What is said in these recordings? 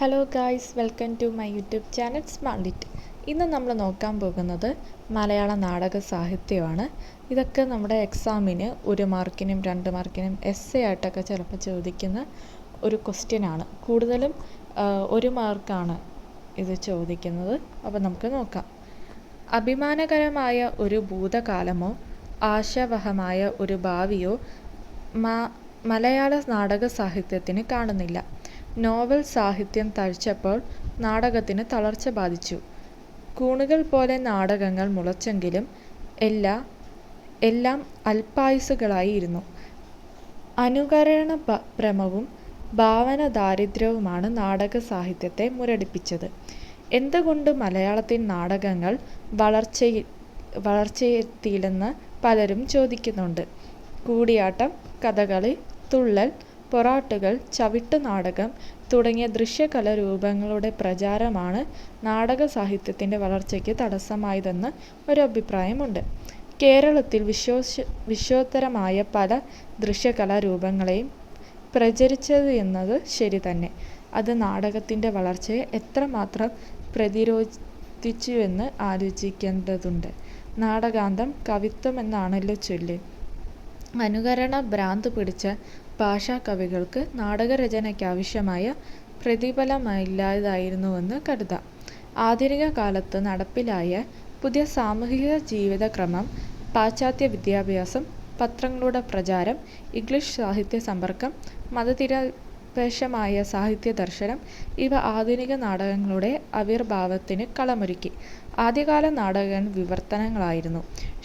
Hello guys welcome to my YouTube channel സ്മാളിറ്റ് ഇന്ന് നമ്മൾ നോക്കാൻ പോകുന്നത് മലയാള നാടക സാഹിത്യമാണ്. ഇതൊക്കെ നമ്മുടെ എക്സാമിന് ഒരു മാർക്കിനും രണ്ട് മാർക്കിനും എസ് എ ആയിട്ടൊക്കെ ചിലപ്പോൾ ചോദിക്കുന്ന ഒരു ക്വസ്റ്റ്യനാണ് കൂടുതലും ഒരു മാർക്കാണ് ഇത് ചോദിക്കുന്നത്. അപ്പോൾ നമുക്ക് നോക്കാം. അഭിമാനകരമായ ഒരു ഭൂതകാലമോ ആശാവഹമായ ഒരു ഭാവിയോ മലയാള നാടക സാഹിത്യത്തിന് കാണുന്നില്ല. നോവൽ സാഹിത്യം തഴച്ചപ്പോൾ നാടകത്തിന് തളർച്ച ബാധിച്ചു. കൂണുകൾ പോലെ നാടകങ്ങൾ മുളച്ചെങ്കിലും എല്ലാ എല്ലാം അല്പായുസുകളായിരുന്നു അനുകരണ ഭ്രമവും ഭാവന ദാരിദ്ര്യവുമാണ് നാടക സാഹിത്യത്തെ മുരടിപ്പിച്ചത്. എന്തുകൊണ്ട് മലയാളത്തിൽ നാടകങ്ങൾ വളർച്ചയിൽ വളർച്ചയെത്തിയില്ലെന്ന് പലരും ചോദിക്കുന്നുണ്ട്. കൂടിയാട്ടം കഥകളി തുള്ളൽ പൊറാട്ടുകൾ ചവിട്ടുനാടകം തുടങ്ങിയ ദൃശ്യകലാരൂപങ്ങളുടെ പ്രചാരമാണ് നാടക സാഹിത്യത്തിന്റെ വളർച്ചയ്ക്ക് തടസ്സമായതെന്ന് ഒരു അഭിപ്രായമുണ്ട് കേരളത്തിൽ വിശ്വോശ വിശ്വോത്തരമായ പല ദൃശ്യകലാരൂപങ്ങളെയും പ്രചരിച്ചത് എന്നത് ശരി തന്നെ അത് നാടകത്തിന്റെ വളർച്ചയെ എത്രമാത്രം പ്രതിരോധിച്ചുവെന്ന് ആലോചിക്കേണ്ടതുണ്ട്. നാടകാന്തം കവിത്വം എന്നാണല്ലോ ചൊല്ല്. അനുകരണ ഭ്രാന്ത് പിടിച്ച ഭാഷാകവികൾക്ക് നാടകരചനയ്ക്കാവശ്യമായ പ്രതിഫലമില്ലാതായിരുന്നുവെന്ന് കരുതാം. ആധുനിക കാലത്ത് നടപ്പിലായ പുതിയ സാമൂഹിക ജീവിതക്രമം പാശ്ചാത്യ വിദ്യാഭ്യാസം പത്രങ്ങളുടെ പ്രചാരം ഇംഗ്ലീഷ് സാഹിത്യ സമ്പർക്കം മതനിരപേക്ഷമായ സാഹിത്യ ദർശനം ഇവ ആധുനിക നാടകങ്ങളുടെ ആവിർഭാവത്തിന് കളമൊരുക്കി. ആദ്യകാല നാടകങ്ങൾ വിവർത്തനങ്ങളായിരുന്നു.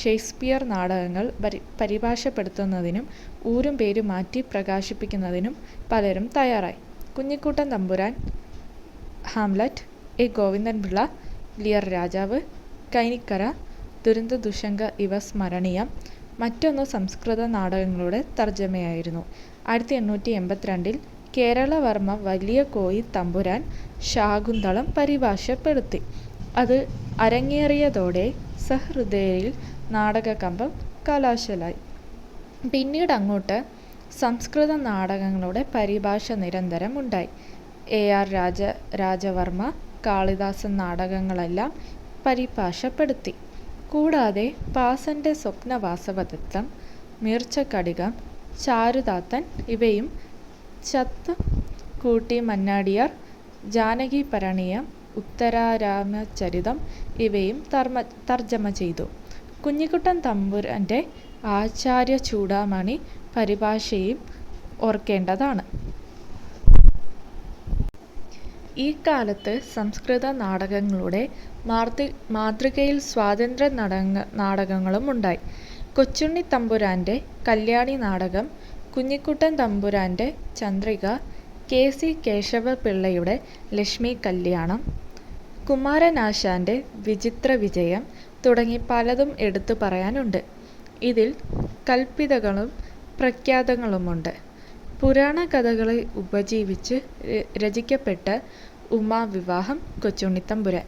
ഷേക്സ്പിയർ നാടകങ്ങൾ പരി പരിഭാഷപ്പെടുത്തുന്നതിനും ഊരും പേരും മാറ്റി പ്രകാശിപ്പിക്കുന്നതിനും പലരും തയ്യാറായി. കുഞ്ഞിക്കുട്ടൻ തമ്പുരാൻ ഹാംലറ്റ് എ. ഗോവിന്ദൻപിള്ള ലിയർ രാജാവ് കൈനിക്കര ദുരന്ത ദുശങ്ക ഇവ സ്മരണീയം. മറ്റൊന്ന് സംസ്കൃത നാടകങ്ങളുടെ തർജമയായിരുന്നു. ആയിരത്തി എണ്ണൂറ്റി എൺപത്തിരണ്ടിൽ കേരളവർമ്മ വലിയ കോയി തമ്പുരാൻ ശാകുന്തളം പരിഭാഷപ്പെടുത്തി. അത് അരങ്ങേറിയതോടെ സഹൃദയരിൽ നാടകകമ്പം കലാശലായി. പിന്നീട് അങ്ങോട്ട് സംസ്കൃത നാടകങ്ങളുടെ പരിഭാഷ നിരന്തരം ഉണ്ടായി എ ആർ രാജ രാജവർമ്മ കാളിദാസൻ നാടകങ്ങളെല്ലാം പരിഭാഷപ്പെടുത്തി. കൂടാതെ പാസന്റെ സ്വപ്നവാസവദത്തം മീർച്ചക്കടികം ചാരുദാത്തൻ ഇവയും ചത്ത് കൂട്ടി മന്നാടിയാർ ജാനകി പരണീയം ഉത്തരാരാമചരിതം ഇവയും തർമ്മ തർജമ ചെയ്തു. കുഞ്ഞിക്കുട്ടൻ തമ്പുരാന്റെ ആചാര്യ ചൂടാമണി പരിഭാഷയും ഓർക്കേണ്ടതാണ്. ഈ കാലത്ത് സംസ്കൃത നാടകങ്ങളുടെ മാതൃ മാതൃകയിൽ സ്വാതന്ത്ര്യ നാടക നാടകങ്ങളും ഉണ്ടായി. കൊച്ചുണ്ണി തമ്പുരാന്റെ കല്യാണി നാടകം കുഞ്ഞിക്കുട്ടൻ തമ്പുരാന്റെ ചന്ദ്രിക കെ സി കേശവപിള്ളയുടെ ലക്ഷ്മി കല്യാണം കുമാരനാശാന്റെ വിചിത്ര വിജയം തുടങ്ങി പലതും എടുത്തു പറയാനുണ്ട്. ഇതിൽ കൽപ്പിതകളും പ്രഖ്യാതങ്ങളുമുണ്ട്. പുരാണ കഥകളെ ഉപജീവിച്ച് രചിക്കപ്പെട്ട ഉമാവിവാഹം കൊച്ചുണ്ണിത്തമ്പുരാൻ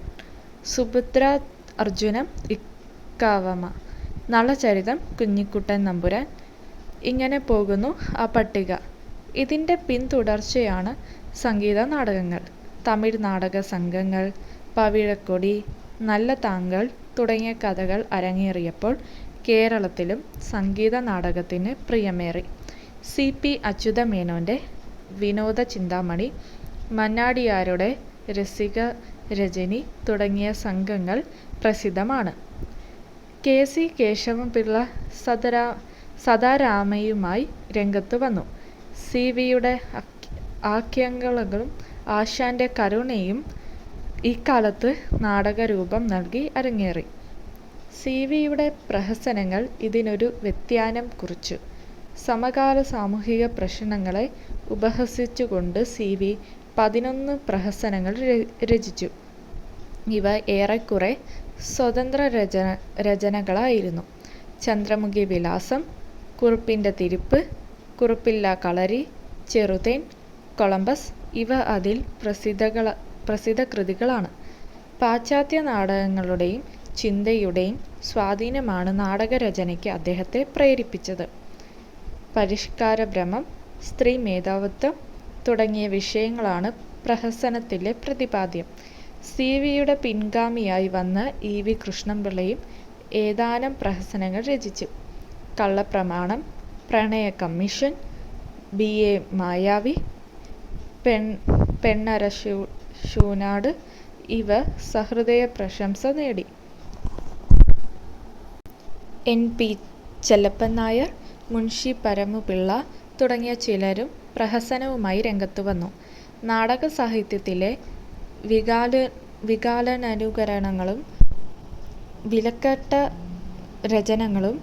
സുഭദ്ര അർജുനം ഇക്കാവമ. നളചരിതം കുഞ്ഞിക്കുട്ടൻ നമ്പുരാൻ ഇങ്ങനെ പോകുന്നു ആ പട്ടിക. ഇതിന്റെ പിന്തുടർച്ചയാണ് സംഗീത നാടകങ്ങൾ. തമിഴ് നാടക സംഘങ്ങൾ പവിഴക്കൊടി നല്ല താങ്കൾ തുടങ്ങിയ കഥകൾ അരങ്ങേറിയപ്പോൾ കേരളത്തിലും സംഗീത നാടകത്തിന് പ്രിയമേറി. സി. പി. അച്യുത അച്യുതമേനോന്റെ വിനോദ ചിന്താമണി മന്നാടിയാരുടെ രസിക രജനി തുടങ്ങിയ സംഘങ്ങൾ പ്രസിദ്ധമാണ്. കെ. സി. കേശവപിള്ള സദരാ സദാരാമയുമായി രംഗത്ത് വന്നു. സിവിയുടെ ആഖ്യാനങ്ങളും കരുണയും കരുണയും ഇക്കാലത്ത് നാടകരൂപം നൽകി അരങ്ങേറി. സി വിയുടെ പ്രഹസനങ്ങൾ ഇതിനൊരു വ്യത്യാനം കുറിച്ചു. സമകാല സാമൂഹിക പ്രശ്നങ്ങളെ ഉപഹസിച്ചുകൊണ്ട് സി വി പതിനൊന്ന് പ്രഹസനങ്ങൾ രചിച്ചു. ഇവ ഏറെക്കുറെ സ്വതന്ത്ര രചന രചനകളായിരുന്നു. ചന്ദ്രമുഖി വിലാസം കുറുപ്പിന്റെ തിരിപ്പ് കുറുപ്പില്ല കളരി ചെറുതേൻ കൊളംബസ് ഇവ അതിൽ പ്രസിദ്ധകള പ്രസിദ്ധ കൃതികളാണ് പാശ്ചാത്യ നാടകങ്ങളുടെയും ചിന്തയുടെയും സ്വാധീനമാണ് നാടകരചനയ്ക്ക് അദ്ദേഹത്തെ പ്രേരിപ്പിച്ചത് പരിഷ്കാരഭ്രമം സ്ത്രീ മേധാവിത്വം തുടങ്ങിയ വിഷയങ്ങളാണ് പ്രഹസനത്തിലെ പ്രതിപാദ്യം. സി. വിയുടെ പിൻഗാമിയായി വന്ന ഇ. വി. കൃഷ്ണപിള്ളയും ഏതാനും പ്രഹസനങ്ങൾ രചിച്ചു. കള്ളപ്രമാണം, പ്രണയ കമ്മീഷൻ ബി. എ. മായാവി, പെൺ പെണ്ണര ശൂ ശൂനാട് ഇവ സഹൃദയ പ്രശംസ നേടി. എൻ. പി. ചെല്ലപ്പൻ നായർ, മുൻഷി പരമുപിള്ള തുടങ്ങിയ ചിലരും പ്രഹസനവുമായി രംഗത്തു വന്നു നാടക സാഹിത്യത്തിലെ വികാല വികലാനുകരണങ്ങളും വിലക്കെട്ട രചനകളും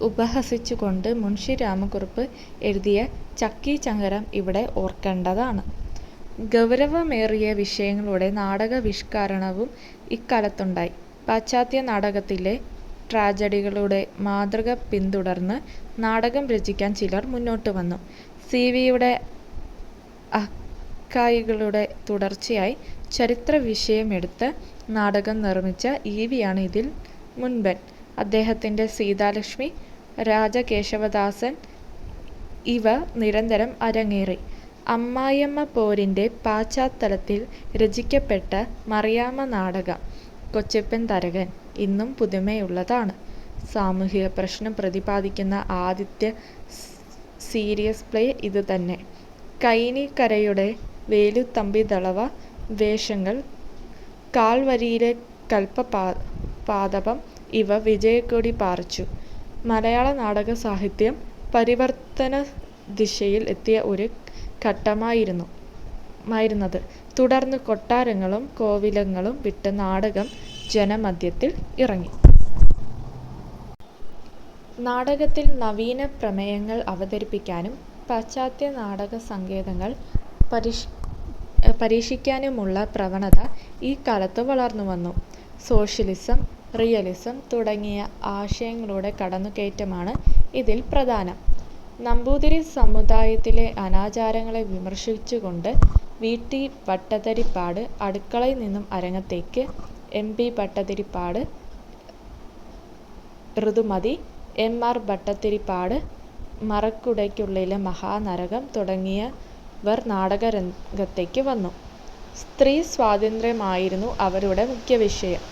ഉപഹസിച്ചുകൊണ്ട് മുൻഷി രാമക്കുറുപ്പ് എഴുതിയ ചക്കി ചങ്കരം ഇവിടെ ഓർക്കേണ്ടതാണ്. ഗൗരവമേറിയ വിഷയങ്ങളുടെ നാടകാവിഷ്കാരവും ഇക്കാലത്തുണ്ടായി. പാശ്ചാത്യ നാടകത്തിലെ ട്രാജഡികളുടെ മാതൃക പിന്തുടർന്ന് നാടകം രചിക്കാൻ ചിലർ മുന്നോട്ട് വന്നു സി. വിയുടെ അക്കായികളുടെ തുടർച്ചയായി ചരിത്ര വിഷയമെടുത്ത് നാടകം നിർമ്മിച്ച ഇ. വിയാണ് ഇതിൽ മുൻപൻ. അദ്ദേഹത്തിന്റെ സീതാലക്ഷ്മി, രാജകേശവദാസൻ ഇവ നിരന്തരം അരങ്ങേറി. അമ്മായിയമ്മ പോരിന്റെ പശ്ചാത്തലത്തിൽ രചിക്കപ്പെട്ട മറിയാമ്മ നാടകം, കൊച്ചപ്പൻ തരകൻ ഇന്നും പുതുമയുള്ളതാണ്. സാമൂഹിക പ്രശ്നം പ്രതിപാദിക്കുന്ന ആദ്യത്തെ സീരിയസ് പ്ലേ ഇതുതന്നെ കൈനിക്കരയുടെ വേലുത്തമ്പി ദളവ വേഷങ്ങൾ, കാൽവരിയിലെ കൽപപാദപം ഇവ വിജയക്കൊടി പാറിച്ചു. മലയാള നാടക സാഹിത്യം പരിവർത്തന ദിശയിൽ എത്തിയ ഒരു ഘട്ടമായിരുന്നു മായിരുന്നത് തുടർന്ന് കൊട്ടാരങ്ങളും കോവിലങ്ങളും വിട്ട് നാടകം ജനമധ്യത്തിൽ ഇറങ്ങി. നാടകത്തിൽ നവീന പ്രമേയങ്ങൾ അവതരിപ്പിക്കാനും പാശ്ചാത്യ നാടക സങ്കേതങ്ങൾ പരിഷ് പരീക്ഷിക്കാനുമുള്ള പ്രവണത ഈ കാലത്ത് വളർന്നു വന്നു സോഷ്യലിസം, റിയലിസം തുടങ്ങിയ ആശയങ്ങളുടെ കടന്നുകയറ്റമാണ് ഇതിൽ പ്രധാനം. നമ്പൂതിരി സമുദായത്തിലെ അനാചാരങ്ങളെ വിമർശിച്ചുകൊണ്ട് വി. ടി. ഭട്ടതിരിപ്പാട് അടുക്കളയിൽ നിന്നും അരങ്ങത്തേക്ക്, M. P. Bhattathiripad, Ritumati, M. R. Bhattathiripad, മറക്കുടയ്ക്കുള്ളിലെ മഹാനരകം തുടങ്ങിയവർ നാടകരംഗത്തേക്ക് വന്നു. സ്ത്രീ സ്വാതന്ത്ര്യമായിരുന്നു അവരുടെ മുഖ്യവിഷയം.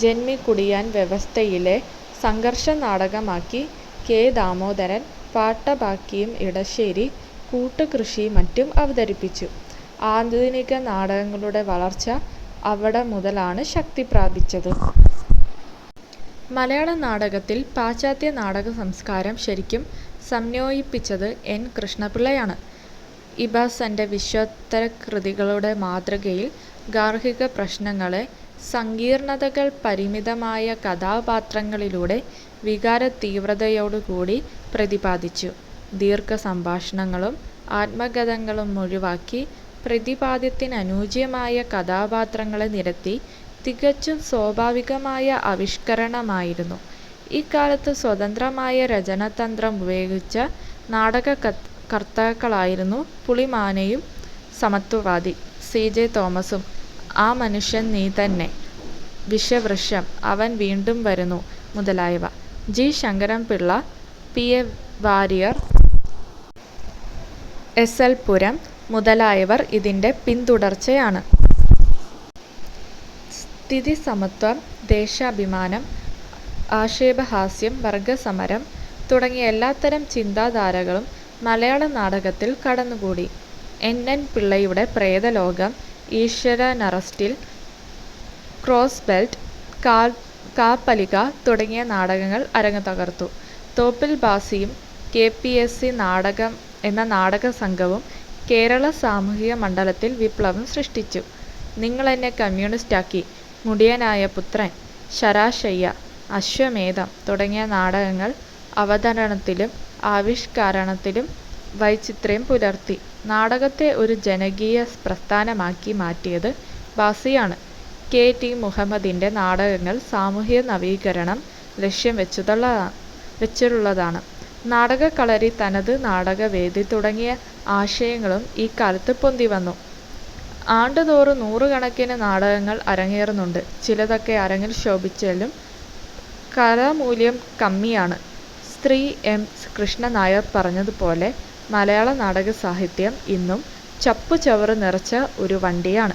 ജന്മികുടിയാൻ വ്യവസ്ഥയിലെ സംഘർഷനാടകമാക്കി കെ. ദാമോദരൻ പാട്ടബാക്കിയും ഇടശ്ശേരി കൂട്ടുകൃഷിയും മറ്റും അവതരിപ്പിച്ചു. ആധുനിക നാടകങ്ങളുടെ വളർച്ച അവിടെ മുതലാണ് ശക്തി പ്രാപിച്ചത് മലയാള നാടകത്തിൽ പാശ്ചാത്യ നാടകസംസ്കാരം ശരിക്കും സംയോജിപ്പിച്ചത് എൻ. കൃഷ്ണപിള്ളയാണ്. ഇബസന്റെ വിശ്വോത്തരകൃതികളുടെ മാതൃകയിൽ ഗാർഹികപ്രശ്നങ്ങളെ സങ്കീർണതകൾ പരിമിതമായ കഥാപാത്രങ്ങളിലൂടെ വികാരതീവ്രതയോടുകൂടി പ്രതിപാദിച്ചു. ദീർഘസംഭാഷണങ്ങളും ആത്മഗതങ്ങളുമൊഴിവാക്കി പ്രതിപാദ്യത്തിനനുയോജ്യമായ കഥാപാത്രങ്ങളെ നിരത്തി തികച്ചും സ്വാഭാവികമായ ആവിഷ്കരണമായിരുന്നു. ഇക്കാലത്ത് സ്വതന്ത്രമായ രചനാതന്ത്രം ഉപയോഗിച്ച നാടകകർത്താക്കളായിരുന്നു പുളിമാനയും സമത്വവാദി സി. ജെ. തോമസും ആ മനുഷ്യൻ നീ തന്നെ, വിഷവൃക്ഷം, അവൻ വീണ്ടും വരുന്നു മുതലായവ. G. Sankaranpillai, P. A. Warrier, S. L. Puram മുതലായവർ ഇതിന്റെ പിന്തുടർച്ചയാണ്. സ്ഥിതിസമത്വം, ദേശാഭിമാനം, ആക്ഷേപഹാസ്യം, വർഗസമരം തുടങ്ങിയ എല്ലാത്തരം ചിന്താധാരകളും മലയാള നാടകത്തിൽ കടന്നുകൂടി. എൻ. എൻ. പിള്ളയുടെ പ്രേതലോകം, ഈശ്വരനറസ്റ്റിൽ, ക്രോസ്ബെൽറ്റ്, കാപ്പലിക തുടങ്ങിയ നാടകങ്ങൾ അരങ്ങുതകർത്തു. തോപ്പിൽ ബാസിയും കെ. പി. എസ്. സി. നാടകം എന്ന നാടക സംഘവും കേരള സാമൂഹിക മണ്ഡലത്തിൽ വിപ്ലവം സൃഷ്ടിച്ചു. നിങ്ങൾ നിങ്ങളെന്നെ കമ്മ്യൂണിസ്റ്റാക്കി, മുടിയനായ പുത്രൻ, ശരാശയ്യ അശ്വമേധം തുടങ്ങിയ നാടകങ്ങൾ അവതരണത്തിലും ആവിഷ്കാരണത്തിലും വൈചിത്ര്യം പുലർത്തി നാടകത്തെ ഒരു ജനകീയ പ്രസ്ഥാനമാക്കി മാറ്റിയത് ഭാസിയാണ്. കെ. ടി. മുഹമ്മദിന്റെ നാടകങ്ങൾ സാമൂഹ്യ നവീകരണം ലക്ഷ്യം വെച്ചതുള്ള വെച്ചുള്ളതാണ്. നാടകക്കളരി, തനത് നാടകവേദി തുടങ്ങിയ ആശയങ്ങളും ഈ കാലത്ത് പൊന്തി വന്നു ആണ്ടുതോറും നൂറുകണക്കിന് നാടകങ്ങൾ അരങ്ങേറുന്നുണ്ട്. ചിലതൊക്കെ അരങ്ങിൽ ശോഭിച്ചാലും കലാമൂല്യം കമ്മിയാണ്. സ്ത്രീ എം. കൃഷ്ണ നായർ പറഞ്ഞതുപോലെ മലയാള നാടക സാഹിത്യം ഇന്നും ചപ്പുചവറ് നിറച്ച ഒരു വണ്ടിയാണ്